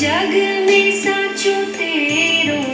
जग में साचो तेरो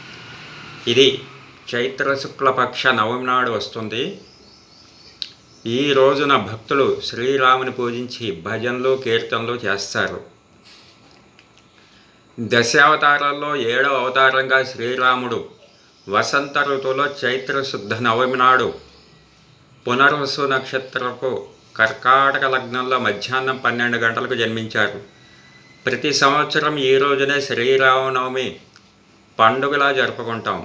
ఇది చైత్ర శుక్లపక్ష నవమి నాడు వస్తుంది. ఈ రోజున భక్తులు శ్రీరాముని పూజించి భజనలు కీర్తనలు చేస్తారు. దశావతారాల్లో ఏడవ అవతారంగా శ్రీరాముడు వసంత ఋతువులో చైత్ర శుద్ధ నవమి నాడు పునర్వసు నక్షత్రపు కర్కాటక లగ్నంలో మధ్యాహ్నం పన్నెండు గంటలకు జన్మించారు. ప్రతి సంవత్సరం ఈ రోజునే శ్రీరామనవమి పండుగలా జరుపుకుంటాం.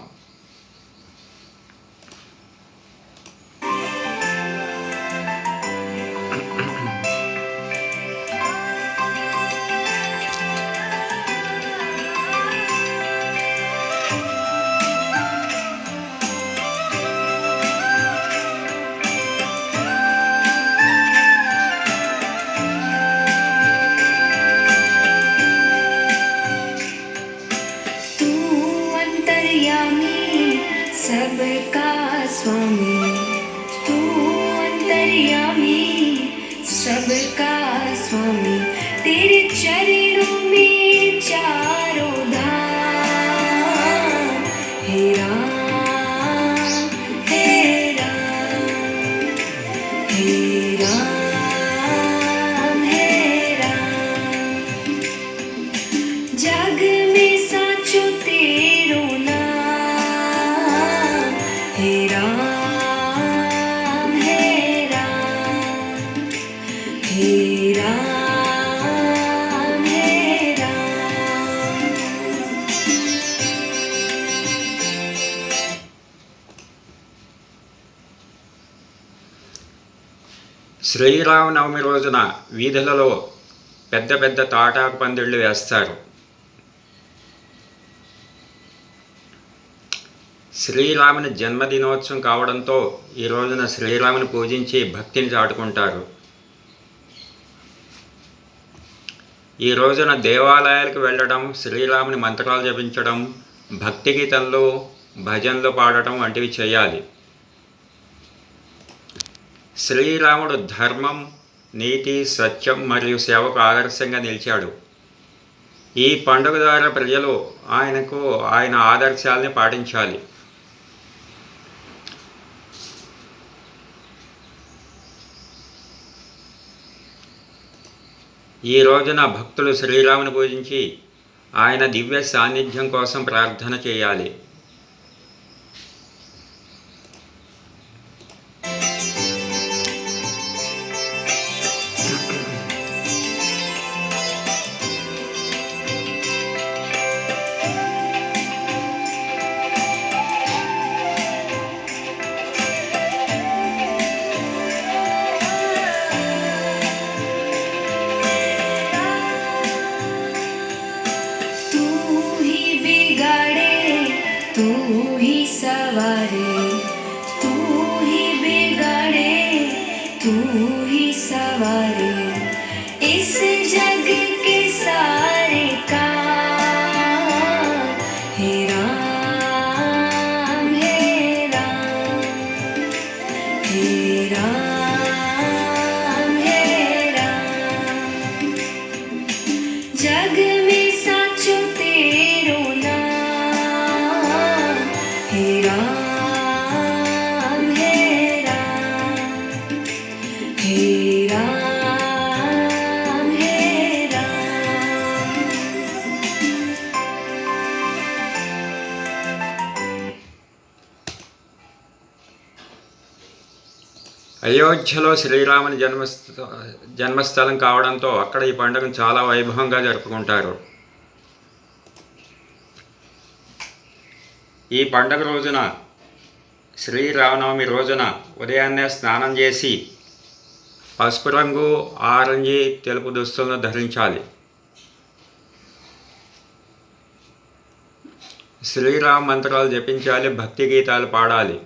శ్రీరామనవమి రోజున వీధులలో పెద్ద పెద్ద తాటాకు పందిళ్ళు వేస్తారు. శ్రీరాముని జన్మదినోత్సవం కావడంతో ఈ రోజున శ్రీరాముని పూజించి భక్తిని చాటుకుంటారు. ఈ రోజున దేవాలయాలకు వెళ్ళడం శ్రీరాముని మంత్రాలు జపించడం భక్తి గీతంలో భజనలు పాడటం వంటివి చేయాలి. శ్రీరాముడు ధర్మం నీతి సత్యం మరియు సేవకు ఆదర్శంగా నిలిచాడు. ఈ పండుగ ద్వారా ప్రజలు ఆయనకు ఆయన ఆదర్శాలని పాటించాలి. ఈ రోజున భక్తులు శ్రీరాముని పూజించి ఆయన దివ్య సాన్నిధ్యం కోసం ప్రార్థన చేయాలి. বারে అయోధ్యలో శ్రీరాముని జన్మస్థ జన్మస్థలం కావడంతో అక్కడ ఈ పండుగను చాలా వైభవంగా జరుపుకుంటారు. ఈ పండుగ రోజున శ్రీరామనవమి రోజున ఉదయాన్నే స్నానం చేసి పసుపు రంగు ఆరెంజి తెలుపు దుస్తులను ధరించాలి. శ్రీరామ మంత్రాలు జపించాలి భక్తి గీతాలు పాడాలి.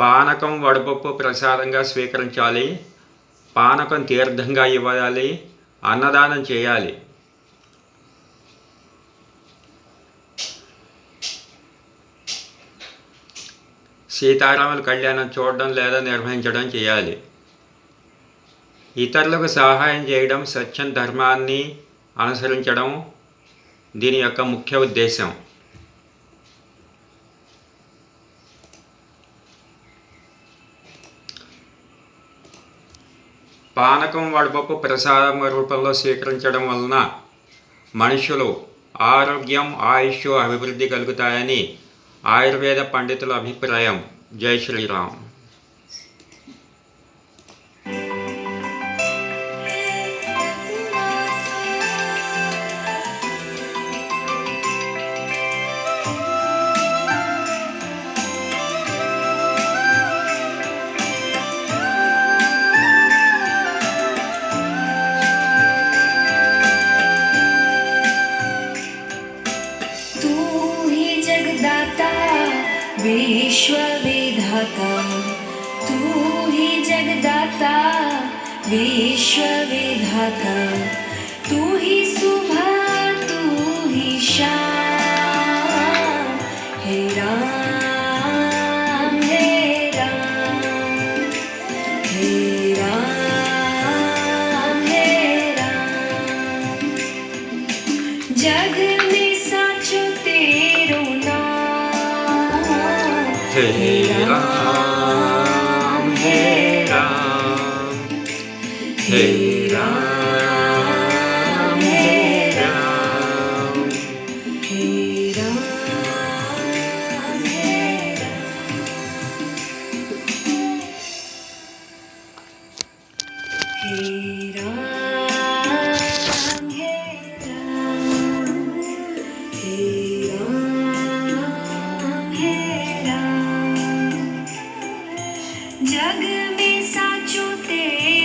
పానకం వడపప్పు ప్రసాదంగా స్వీకరించాలి. పానకం తీర్థంగా ఇవ్వాలి. అన్నదానం చేయాలి. సీతారాముల కళ్యాణం చూడడం లేదా నిర్వహించడం చేయాలి. ఇతరులకు సహాయం చేయడం సత్యం ధర్మాన్ని అనుసరించడం దీని యొక్క ముఖ్య ఉద్దేశం. పానకం వడపప్పు ప్రసాదం రూపంలో స్వీకరించడం వలన మనుషులు ఆరోగ్యం ఆయుష్ అభివృద్ధి కలుగుతాయని ఆయుర్వేద పండితుల అభిప్రాయం. జై శ్రీరామ్. विश्वविधाता तू ही जगदाता विश्वविधाता। 해라 해라. 해라. જગ મેં સાચું તે